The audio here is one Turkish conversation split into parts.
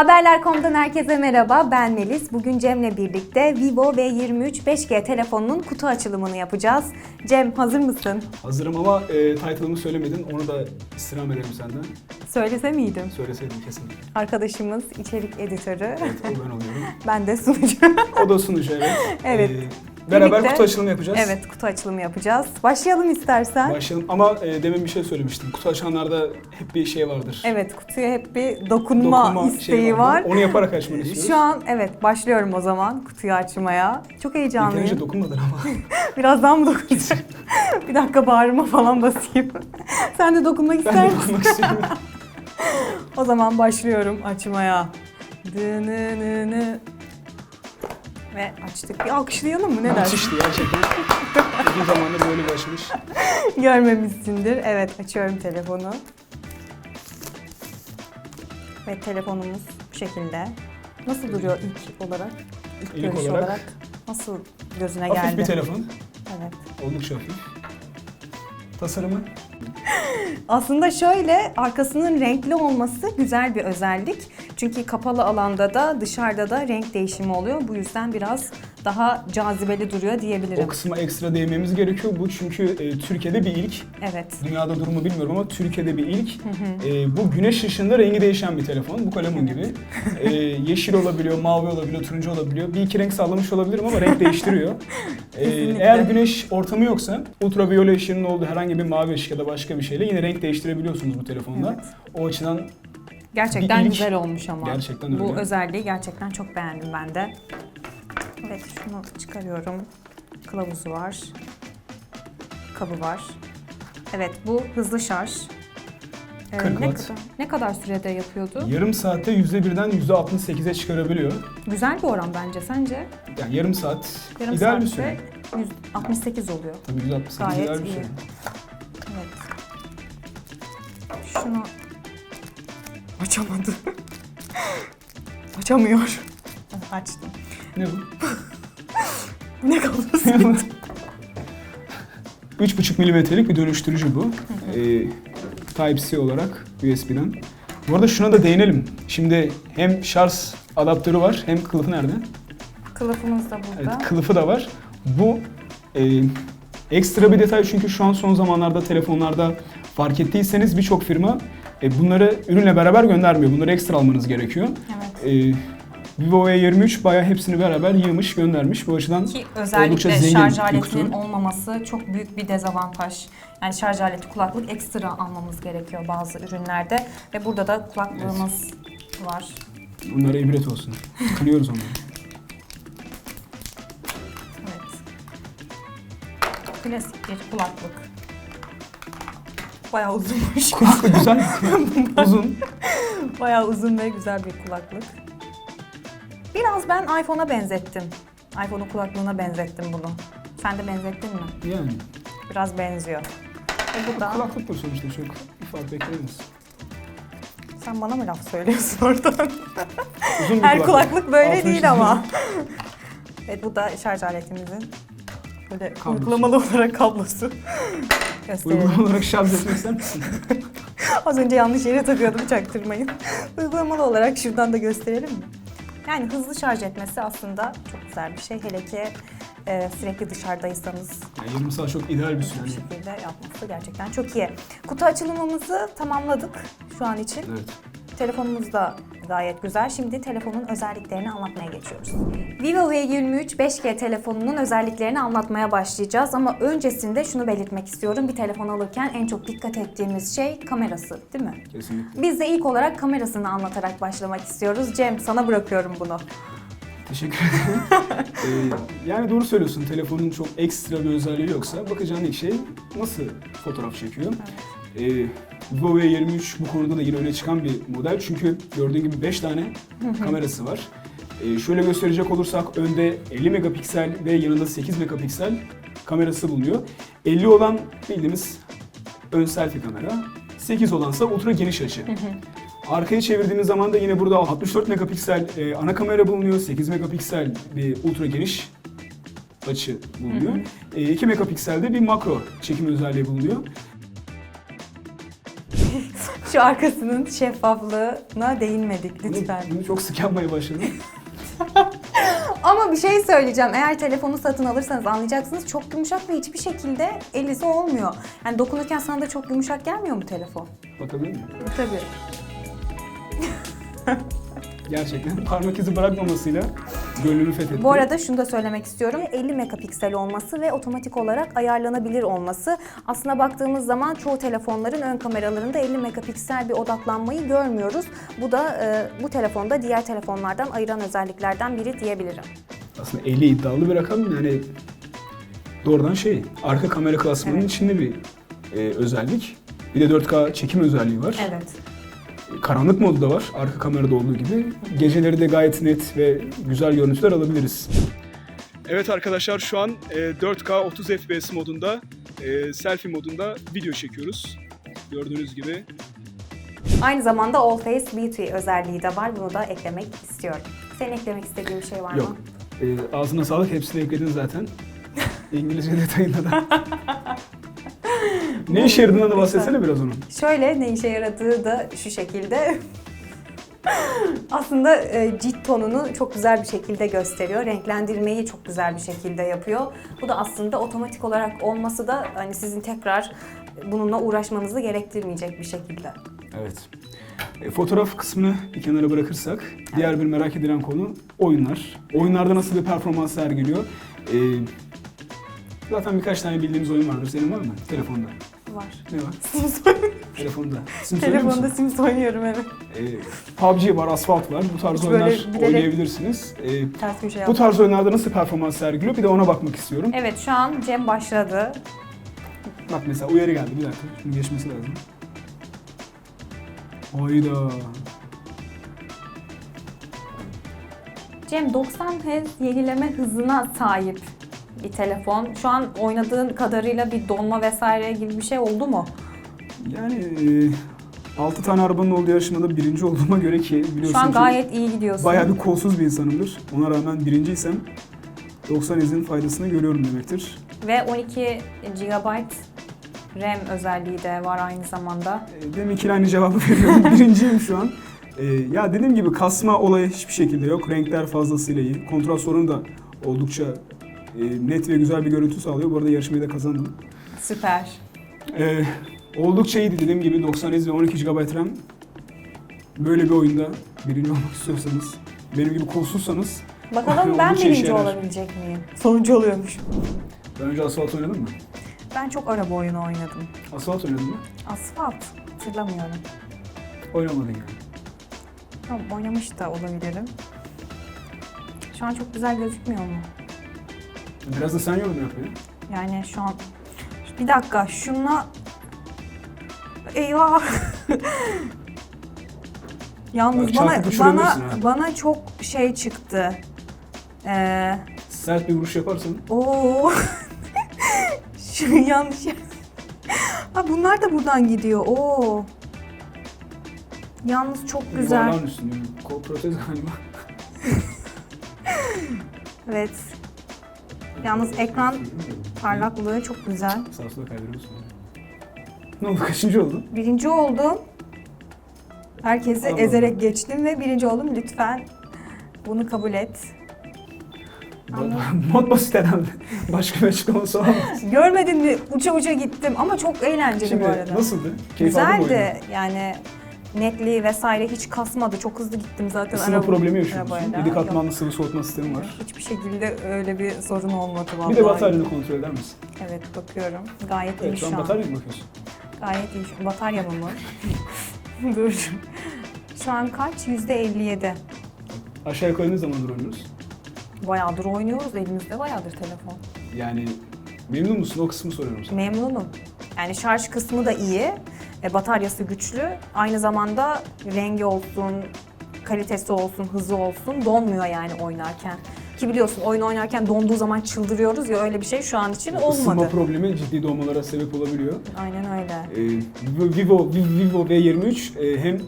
Haberler.com'dan herkese merhaba. Ben Melis. Bugün Cem'le birlikte Vivo V23 5G telefonunun kutu açılımını yapacağız. Cem hazır mısın? Hazırım ama e, title'ımı söylemedin. Onu da istirham ederim senden. Söylese miydim? Söyleseydin kesin. Arkadaşımız içerik editörü. Evet o ben oluyorum. ben de sunucu. O da sunucu evet. Evet. E, beraber Birlikte- kutu açılımı yapacağız. evet kutu açılımı yapacağız. Başlayalım istersen. Başlayalım ama e, demin bir şey söylemiştim. Kutu açanlarda hep bir şey vardır. Evet kutuya hep bir dokunma, Dokunma isteği şeyi var. Onu yaparak açmanı istiyoruz. Şu an evet başlıyorum o zaman kutuyu açmaya. Çok heyecanlıyım. Yeterince dokunmadın ama. Birazdan mı dokunacağım? bir dakika bağrıma falan basayım. Sen de dokunmak ister ben de misin? dokunmak istiyorum. O zaman başlıyorum açmaya. Dınınını. Ve açtık. Bir alkışlayalım mı? Ne dersin? Müthişti gerçekten. Uzun zamandır böyle bir açılış. Görmemişsindir. Evet açıyorum telefonu. Ve telefonumuz bu şekilde. Nasıl duruyor ilk olarak? İlk, İlk görüş olarak- olarak. Nasıl gözüne Hafif geldi? bir telefon. Evet. Oldukça hafif. Tasarımı Aslında şöyle arkasının renkli olması güzel bir özellik. Çünkü kapalı alanda da dışarıda da renk değişimi oluyor. Bu yüzden biraz daha cazibeli duruyor diyebilirim. o kısma ekstra değinmemiz gerekiyor. Bu çünkü e, Türkiye'de bir ilk. Evet. Dünyada durumu bilmiyorum ama Türkiye'de bir ilk. Ee, bu güneş ışığında rengi değişen bir telefon. Bu kalemun gibi. Ee, yeşil olabiliyor, mavi olabiliyor, turuncu olabiliyor. Bir iki renk sallamış olabilirim ama renk değiştiriyor. Kesinlikle. eğer güneş ortamı yoksa ultraviyole ışığının olduğu herhangi bir mavi ışık ya da başka bir şeyle yine renk değiştirebiliyorsunuz bu telefonda. Evet. O açıdan Gerçekten ilk. güzel olmuş ama. Gerçekten Bu öyle. özelliği gerçekten çok beğendim ben de. Evet şunu çıkarıyorum. Kılavuzu var. Kabı var. Evet bu hızlı şarj. Ee, 40 ne watt. kadar, ne kadar sürede yapıyordu? yarım saatte %1'den %68'e çıkarabiliyor. Güzel bir oran bence sence? Yani yarım saat Yarım ideal bir saatte süre. 168 oluyor. Tabii %68 Gayet ideal bir iyi. süre. Açamadı. Açamıyor. Açtım. Ne bu? Ne kaldı? 3,5 milimetrelik bir dönüştürücü bu. Ee, Type-C olarak USB'den. Bu arada şuna da değinelim. Şimdi hem şarj adaptörü var hem kılıfı nerede? Kılıfımız da burada. Evet kılıfı da var. Bu e, ekstra bir detay çünkü şu an son zamanlarda telefonlarda fark ettiyseniz birçok firma e, bunları ürünle beraber göndermiyor. Bunları ekstra almanız gerekiyor. Evet. E, Vivo V23 bayağı hepsini beraber yığmış, göndermiş. Bu açıdan Ki özellikle zengin şarj aletinin kutu. olmaması çok büyük bir dezavantaj. Yani şarj aleti kulaklık ekstra almamız gerekiyor bazı ürünlerde. Ve burada da kulaklığımız var. bunlara ibret olsun. Kınıyoruz onları. Evet. Klasik bir kulaklık. Bayağı uzunmuş. Kulaklık güzel. Uzun. Bayağı uzun ve güzel bir kulaklık. Biraz ben iPhone'a benzettim. iPhone'un kulaklığına benzettim bunu. Sen de benzettin mi? Yani. Biraz benziyor. Ve bu da... Kulaklıktır sonuçta çok bir fark beklemeyiz. Sen bana mı laf söylüyorsun oradan? Uzun bir Her kulaklık böyle Altını değil ama. evet bu da şarj aletimizin böyle Kablosu. uygulamalı olarak kablosu. Gösterelim. Uygulama olarak şarj etmek ister misin? Az önce yanlış yere takıyordum çaktırmayın. Uygulamalı olarak şuradan da gösterelim mi? Yani hızlı şarj etmesi aslında çok güzel bir şey. Hele ki e, sürekli dışarıdaysanız Yani 20 saat çok ideal bir bu süre. şekilde yapması gerçekten çok iyi. Kutu açılımımızı tamamladık şu an için. Evet. Telefonumuz da gayet güzel. Şimdi telefonun özelliklerini anlatmaya geçiyoruz. Vivo V23 5G telefonunun özelliklerini anlatmaya başlayacağız ama öncesinde şunu belirtmek istiyorum. Bir telefon alırken en çok dikkat ettiğimiz şey kamerası, değil mi? Kesinlikle. Biz de ilk olarak kamerasını anlatarak başlamak istiyoruz. Cem sana bırakıyorum bunu. Teşekkür ederim. Ee, yani doğru söylüyorsun. Telefonun çok ekstra bir özelliği yoksa bakacağın ilk şey nasıl fotoğraf çekiyor. Ee, Vivo V23 bu konuda da yine öne çıkan bir model. Çünkü gördüğün gibi 5 tane kamerası var. Ee, şöyle gösterecek olursak önde 50 megapiksel ve yanında 8 megapiksel kamerası bulunuyor. 50 olan bildiğimiz ön selfie kamera. 8 olansa ultra geniş açı. Arkaya çevirdiğimiz zaman da yine burada 64 megapiksel e, ana kamera bulunuyor. 8 megapiksel bir ultra geniş açı bulunuyor. E, 2 megapikselde bir makro çekim özelliği bulunuyor. Şu arkasının şeffaflığına değinmedik lütfen. Bunu, çok sık yapmaya başladım. Ama bir şey söyleyeceğim. Eğer telefonu satın alırsanız anlayacaksınız. Çok yumuşak ve hiçbir şekilde elinize olmuyor. Yani dokunurken sana da çok yumuşak gelmiyor mu telefon? Bakabilir miyim? Tabii. Gerçekten parmak izi bırakmamasıyla gönlümü fethetti. Bu arada şunu da söylemek istiyorum. 50 megapiksel olması ve otomatik olarak ayarlanabilir olması. Aslına baktığımız zaman çoğu telefonların ön kameralarında 50 megapiksel bir odaklanmayı görmüyoruz. Bu da e, bu telefonda diğer telefonlardan ayıran özelliklerden biri diyebilirim. Aslında 50 iddialı bir rakam yani doğrudan şey arka kamera klasmanının Evet. içinde bir e, özellik. Bir de 4K çekim özelliği var. Evet. Karanlık modu da var arka kamerada olduğu gibi. Geceleri de gayet net ve güzel görüntüler alabiliriz. Evet arkadaşlar şu an e, 4K 30 FPS modunda, e, selfie modunda video çekiyoruz. Gördüğünüz gibi. Aynı zamanda All Face Beauty özelliği de var. Bunu da eklemek istiyorum. Senin eklemek istediğin bir şey var Yok. mı? E, ağzına sağlık hepsini ekledin zaten. İngilizce detayında da. ne işe yaradığına da bahsetsene biraz onun. Şöyle ne işe yaradığı da şu şekilde. Aslında e, cilt tonunu çok güzel bir şekilde gösteriyor. Renklendirmeyi çok güzel bir şekilde yapıyor. Bu da aslında otomatik olarak olması da hani sizin tekrar bununla uğraşmanızı gerektirmeyecek bir şekilde. Evet. E, fotoğraf kısmını bir kenara bırakırsak, diğer bir merak edilen konu oyunlar. Oyunlarda nasıl bir performans sergiliyor? E, zaten birkaç tane bildiğimiz oyun vardır. Senin var mı? Telefonda. Var. Ne var? Sims Telefonda. Sims oynuyor Telefonda? Sims oynuyorum evet. E, PUBG var, Asphalt var. Bu tarz Hiç böyle oyunlar bilerek- oynayabilirsiniz. E, Ters şey bu yaptım. tarz oyunlarda nasıl performans sergiliyor? Bir de ona bakmak istiyorum. Evet şu an Cem başladı. Bak mesela uyarı geldi. Bir dakika. Şimdi geçmesi lazım. Hayda. Cem 90 Hz yenileme hızına sahip bir telefon. Şu an oynadığın kadarıyla bir donma vesaire gibi bir şey oldu mu? Yani 6 tane arabanın olduğu yarışmada birinci olduğuma göre ki biliyorsun Şu an ki gayet iyi gidiyorsun. bayağı bir kolsuz bir insanımdır. Ona rağmen birinciysem 90 izin faydasını görüyorum demektir. Ve 12 GB RAM özelliği de var aynı zamanda. E, Deminki aynı cevabı veriyorum. Birinciyim şu an. E, ya dediğim gibi kasma olayı hiçbir şekilde yok. Renkler fazlasıyla iyi. Kontrast sorunu da oldukça e, net ve güzel bir görüntü sağlıyor. Bu arada yarışmayı da kazandım. Süper. E, oldukça iyiydi dediğim gibi 90 iz ve 12 GB RAM. Böyle bir oyunda birinci olmak istiyorsanız, benim gibi kolsuzsanız Bakalım ben Oldukça işe birinci yarar. olabilecek miyim? Sonuncu oluyormuş. Daha önce asfalt oynadın mı? Ben çok araba oyunu oynadım. Asfalt oynadın mı? Asfalt. Hatırlamıyorum. Oynamadın yani. Tamam oynamış da olabilirim. Şu an çok güzel gözükmüyor mu? Biraz da sen yorum yap ya. Yani şu an... Bir dakika şuna... Eyvah! Yalnız Bak, bana, bana, ha. bana çok şey çıktı. Ee, Sert bir vuruş yaparsan Oo. Şu yanlış yer. Ha bunlar da buradan gidiyor. Oo. Yalnız çok güzel. yuvarlağın üstünde. Kol protez galiba. Evet. Yalnız ekran parlaklığı çok güzel. Sağa sola kaydırıyorsun. Ne oldu? Kaçıncı oldun? Birinci oldum. Herkesi Allah ezerek geçtim ve birinci oldum. Lütfen bunu kabul et. Anladım. Mod basit herhalde. Başka bir açıklaması mı? Görmedin mi? Uça uça gittim ama çok eğlenceli Şimdi bu arada. nasıldı? Keyif aldın mı oyundan? Güzeldi. Yani netliği vesaire hiç kasmadı. Çok hızlı gittim zaten. Isınma araba- problemi yaşıyorsun. arabayla. 7 Yok. katmanlı sıvı soğutma sistemi var. Hiçbir şekilde öyle bir sorun olmadı vallahi. Bir de bataryanı kontrol eder misin? Evet bakıyorum. Gayet iyi Evet, şu şu an an. bataryaya mı bakıyorsun? Gayet iyi. şu- Batarya mı mı? Dur. Şu an kaç? Yüzde 57. Aşağı yukarı ne zamandır oynuyoruz? Bayağıdır oynuyoruz. Elimizde bayağıdır telefon. Yani memnun musun? O kısmı soruyorum sana. Memnunum. Yani şarj kısmı da iyi. E, bataryası güçlü. Aynı zamanda rengi olsun, kalitesi olsun, hızı olsun donmuyor yani oynarken. Ki biliyorsun oyun oynarken donduğu zaman çıldırıyoruz ya öyle bir şey şu an için Isınma olmadı. problemi ciddi donmalara sebep olabiliyor. Aynen öyle. Ee, Vivo, Vivo V23 e, hem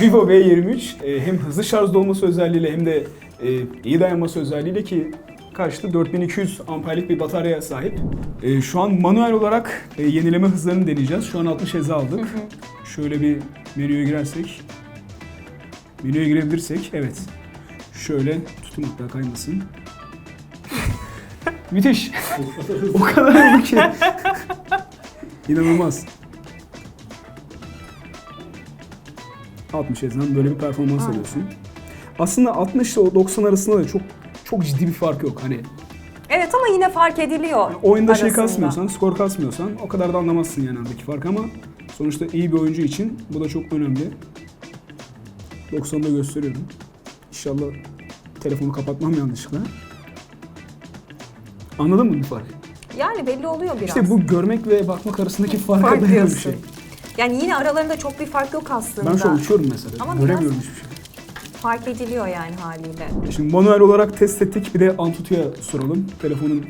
Vivo V23 e, hem hızlı şarjda olması özelliğiyle hem de e, iyi dayanması özelliğiyle ki kaçtı? 4200 amperlik bir bataryaya sahip. Ee, şu an manuel olarak e, yenileme hızlarını deneyeceğiz. Şu an 60 Hz'e aldık. Şöyle bir menüye girersek. Menüye girebilirsek, evet. Şöyle tutun hatta kaymasın. Müthiş. o kadar hızlı ki. İnanılmaz. 60 Hz'den böyle bir performans Aynen. alıyorsun. Aslında 60 ile o 90 arasında da çok çok ciddi bir fark yok. Hani Evet ama yine fark ediliyor. oyunda şey arasında. kasmıyorsan, skor kasmıyorsan o kadar da anlamazsın yani aradaki fark ama sonuçta iyi bir oyuncu için bu da çok önemli. 90'da gösteriyorum. İnşallah telefonu kapatmam yanlışlıkla. Anladın mı bu farkı? Yani belli oluyor biraz. İşte bu görmek ve bakmak arasındaki farka fark dayalı bir diyorsun. şey. Yani yine aralarında çok bir fark yok aslında. Ben şu an uçuyorum mesela. Ama Göremiyorum biraz- hiçbir şey. Fark ediliyor yani haliyle. Şimdi manuel olarak test ettik. Bir de Antutu'ya soralım. Telefonun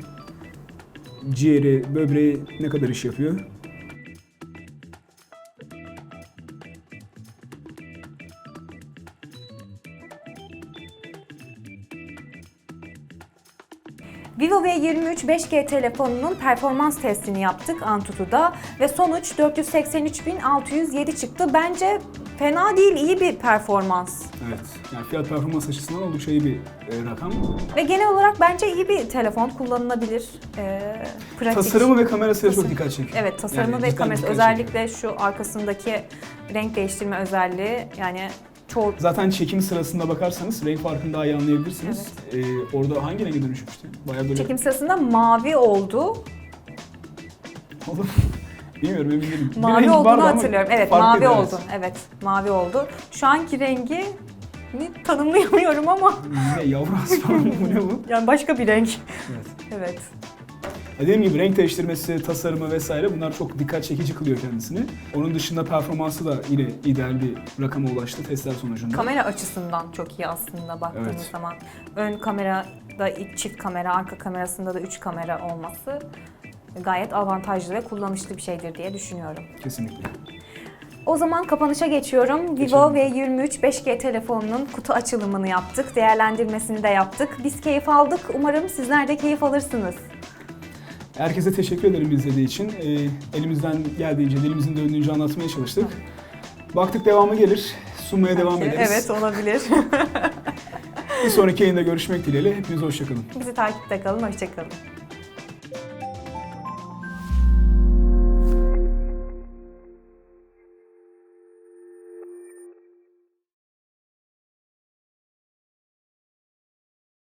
ciğeri, böbreği ne kadar iş yapıyor? Vivo V23 5G telefonunun performans testini yaptık Antutu'da ve sonuç 483.607 çıktı. Bence fena değil, iyi bir performans. Evet. Yani fiyat performans açısından oldukça iyi bir e, rakam. Ve genel olarak bence iyi bir telefon, kullanılabilir, ee, pratik. Tasarımı ve kamerası da çok dikkat çekiyor. Evet, tasarımı Yani ve cidden kamerası dikkat özellikle şu arkasındaki renk değiştirme özelliği yani çoğu Zaten çekim sırasında bakarsanız renk farkını daha iyi anlayabilirsiniz. Ee, orada hangi renge dönüşmüştü? Bayağı böyle... çekim sırasında mavi oldu. Oldu. Bilmiyorum emin değilim. Bir Mavi vardı olduğunu hatırlıyorum. Evet, mavi evet. oldu. Evet, mavi oldu. Şu anki rengi tanımlayamıyorum ama Ne yavru aslan bu ne bu? yani başka bir renk. Evet. Evet. Dediğim gibi renk değiştirmesi, tasarımı vesaire bunlar çok dikkat çekici kılıyor kendisini. Onun dışında performansı da yine ideal bir rakama ulaştı testler sonucunda. Kamera açısından çok iyi aslında baktığımız Evet. zaman. Ön kamerada çift kamera, arka kamerasında da üç kamera olması gayet avantajlı ve kullanışlı bir şeydir diye düşünüyorum. Kesinlikle. O zaman kapanışa geçiyorum. Vivo V23 5G telefonunun kutu açılımını yaptık. Değerlendirmesini de yaptık. Biz keyif aldık. Umarım sizler de keyif alırsınız. Herkese teşekkür ederim izlediği için. Ee, elimizden geldiğince, dilimizin döndüğünce anlatmaya çalıştık. Baktık devamı gelir. Sunmaya devam ederiz. Evet olabilir. Bir sonraki yayında görüşmek dileğiyle. Hepinize hoşçakalın. Bizi takipte kalın. Hoşçakalın.